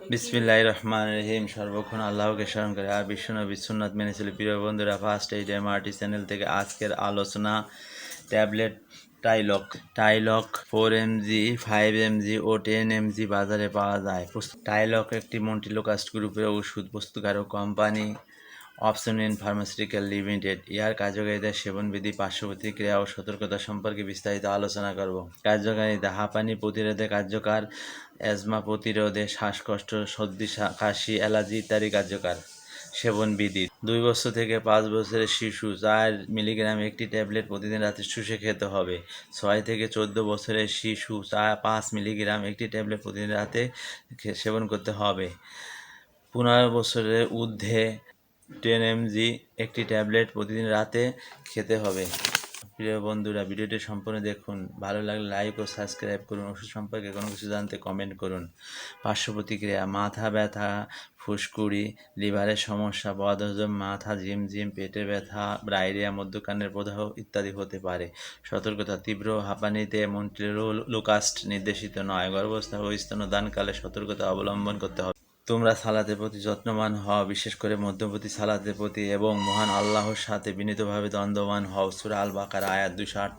বিসমিল্লাহ রহমান রহিম সর্বক্ষণ আল্লাহকে স্মরণ করে আর বিশ্বনাথ সুন্নাত মেনেছিল প্রিয় বন্ধুরা first aid M MRT channel থেকে আজকের আলোচনা tablet Tylok Tylok four M G five M G ও টেন এমজি বাজারে পাওয়া যায়। টাইলক একটি মন্টিলোকাস্ট গ্রুপের ওষুধ প্রস্তুতকারক কোম্পানি অপশনিন ফার্মাসিউটিক্যাল লিমিটেড ইয়ার কার্যকারিতা, সেবনবিধি পার্শ্ব প্রতিক্রিয়া ও সতর্কতা সম্পর্কে বিস্তারিত আলোচনা করব। কার্যকারিতা হাঁপানি প্রতিরোধে কার্যকর অ্যাজমা প্রতিরোধে শ্বাসকষ্ট সর্দি কাশি, অ্যালার্জি ইত্যাদি কার্যকর। সেবন বিধি দুই বছর থেকে পাঁচ বছরের শিশু, চার মিলিগ্রাম একটি ট্যাবলেট প্রতিদিন রাতে শুষে খেতে হবে। ছয় থেকে চোদ্দ বছরের শিশু চার পাঁচ মিলিগ্রাম একটি ট্যাবলেট প্রতিদিন রাতে সেবন করতে হবে। পনেরো বছরের ঊর্ধ্বে টেন এমজি একটি ট্যাবলেট প্রতিদিন রাতে খেতে হবে। প্রিয় বন্ধুরা, ভিডিওটি সম্পূর্ণ দেখুন। ভালো লাগলে লাইক ও সাবস্ক্রাইব করুন। ওষুধ সম্পর্কে কোনো কিছু জানতে কমেন্ট করুন। পার্শ্ব প্রতিক্রিয়া, মাথা ব্যথা, ফুসকুড়ি, লিভারের সমস্যা, বদহজম, মাথা ঝিমঝিম পেটে ব্যথা ব্রাইরিয়া মধ্যকানের প্রদাহ ইত্যাদি হতে পারে। সতর্কতা, তীব্র হাঁপানিতে মন্ট্রিলোকাস্ট নির্দেশিত নয়। গর্ভস্থ ও স্তনদানকালে সতর্কতা অবলম্বন করতে হবে। তোমরা সালাতের প্রতি যত্নবান হও, বিশেষ করে মধ্যবর্তী সালাতের প্রতি এবং মহান আল্লাহর সাথে বিনীতভাবে দ্বন্দ্ববান হও। সুরা আল বাকার আয়াত দুশো আট